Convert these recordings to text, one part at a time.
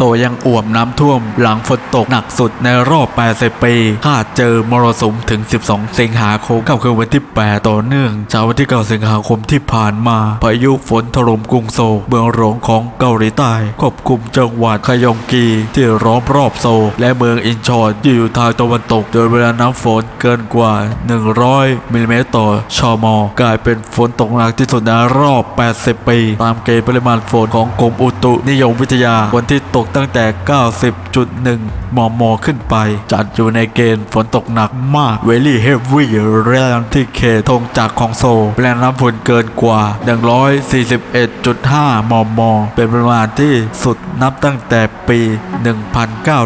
โซยังอ่วมน้ำท่วม หลังฝนตกหนักสุดในรอบ 80 ปีคาดเจอมรสุมถึง 12 สิงหาคมกับคืนวันที่ 8 ต่อเนื่องเช้าวันที่ 9 สิงหาคมที่ผ่านมาพายุฝนถล่มกรุงโซลเมืองหลวงของเกาหลีใต้ควบคุมจังหวัดคยองกีที่ร้อมรอบโซลและเมืองอินชอนที่อยู่ทางตะวันตก โดยเวลาน้ำฝนเกินกว่า 100มิลลิเมตรต่อชมกลายเป็นฝนตกหนักที่สุดในรอบ 80 ปี ตามเกณฑ์ปริมาณฝนของกรมอุตุนิยมวิทยาวันที่ตกตั้งแต่ 90.1มมขึ้นไป จัดอยู่ในเกณฑ์ฝนตกหนักมาก Very Heavy แรงที่เขตธงจากของโซแรงน้ำฝนเกินกว่า 141.5 มม เป็นปริมาณที่สุดนับตั้งแต่ปี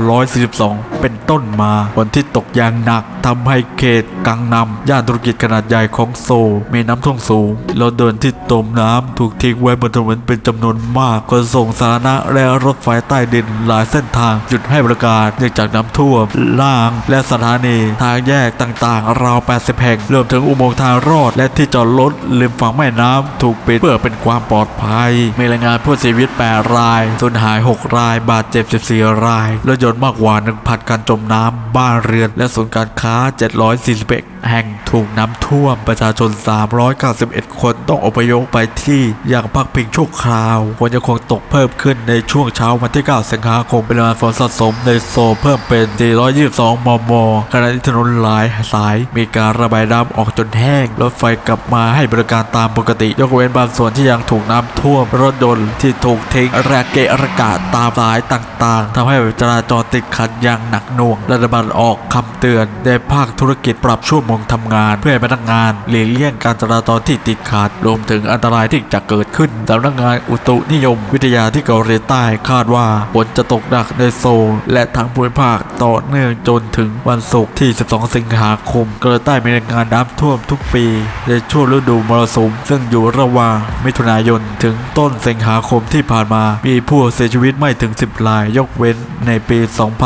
1942 เป็นต้นมาฝนที่ตกอย่างหนักทำให้เขตกังนำย่านธุรกิจขนาดใหญ่ของโซมีน้ำท่วมสูงรถเดินที่ตมน้ำถูกทิ้งไว้บนถนนเป็นจำนวนมากขนส่งสาธารณะและรถไฟใต้ดินหลายเส้นทางหยุดให้บริการเนื่องจากน้ำท่วมล่าง และสถานีทางแยกต่างๆ ราว 80 แห่งรวมถึงอุโมงค์ทางรอด และที่จอดรถริมฝั่งแม่น้ำถูกปิดเพื่อเป็นความปลอดภัย มีรายงานผู้เสียชีวิต 8 รายสูญหาย 6 ราย บาดเจ็บ 14 รายรถยนต์มากกว่า 1,000 คันจมน้ำบ้านเรือน และศูนย์การค้า 741 แห่งถูกน้ำท่วมประชาชน 391 คนต้องอพยพไปที่ยังพักพิงชั่วคราวฝนยังคง ตกเพิ่มขึ้นในช่วงเช้าวันที่ 9 สิงหาคมปริมาณฝนสะสมในโซเพิ่มเป็น 422 มม ขณะที่ถนนหลายสาย มีการระบายน้ำออกจนแห้ง รถไฟกลับมาให้บริการตามปกติ ยกเว้นบางส่วนที่ยังถูกน้ำท่วม รถยนต์ที่ถูกทิ้งระเกะระกะตามสายต่างๆทำให้จราจรติดขัดอย่างหนักหน่วง รัฐบาลออกคำเตือนในภาคธุรกิจปรับชั่วโมงทำงาน เพื่อให้พนักงานหลีกเลี่ยงการจราจรที่ติดขัด รวมถึงอันตรายที่จะเกิดขึ้นสำนักงานอุตุนิยมวิทยาที่เกาหลีใต้คาดว่าฝนจะตกหนักในโซลและทั้งภูมิภาคต่อเนื่องจนถึงวันศุกร์ที่ 12 สิงหาคม เกาหลีใต้มีรายงานน้ำท่วมทุกปี ในช่วงฤดูมรสุม ซึ่งอยู่ระหว่างมิถุนายนถึงต้นสิงหาคมที่ผ่านมา มีผู้เสียชีวิตไม่ถึง 10 ราย ยกเว้นในปี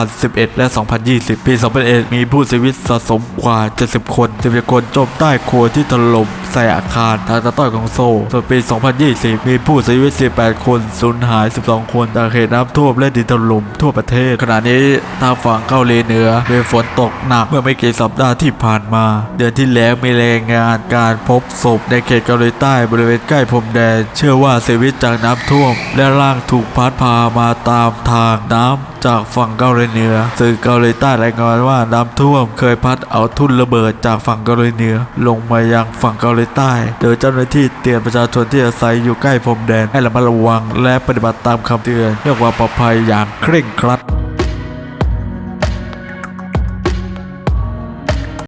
2011 และ 2020 ปี 2001มีผู้เสียชีวิตสะสมกว่า 70 คน11คนจมใต้โคลนที่ถล่ม ส่อาคารทางตะต้อยของโซลส่วนปี 2020 มีผู้เสียชีวิต 18 คนสูญหาย 12 คนจากเหตุน้ำท่วมและดินถล่มทั่วประเทศ ขณะนี้ทางฝั่งเกาหลีเหนือมีฝนตกหนักเมื่อไม่กี่สัปดาห์ที่ผ่านมา เดือนที่แล้วมีรายงานการพบศพในเขตเกาหลีใต้บริเวณใกล้พรมแดน เชื่อว่าเสียชีวิตจากน้ำท่วม และร่างถูกพัดพามาตามทางน้ำ จากฝั่งเกาหลีเหนือสื่อเกาหลีใต้รายงานว่าน้ำท่วมเคยพัดเอาทุ่นระเบิดจากฝั่งเกาหลีเหนือ ลงมายังฝั่งเกาหลีใต้ โดยเจ้าหน้าที่เตือนประชาชนที่อาศัยอยู่ใกล้พรมแดนให้ระมัดระวังและปฏิบัติตามคำเตือนเพื่อความปลอดภัยอย่างเคร่งครัด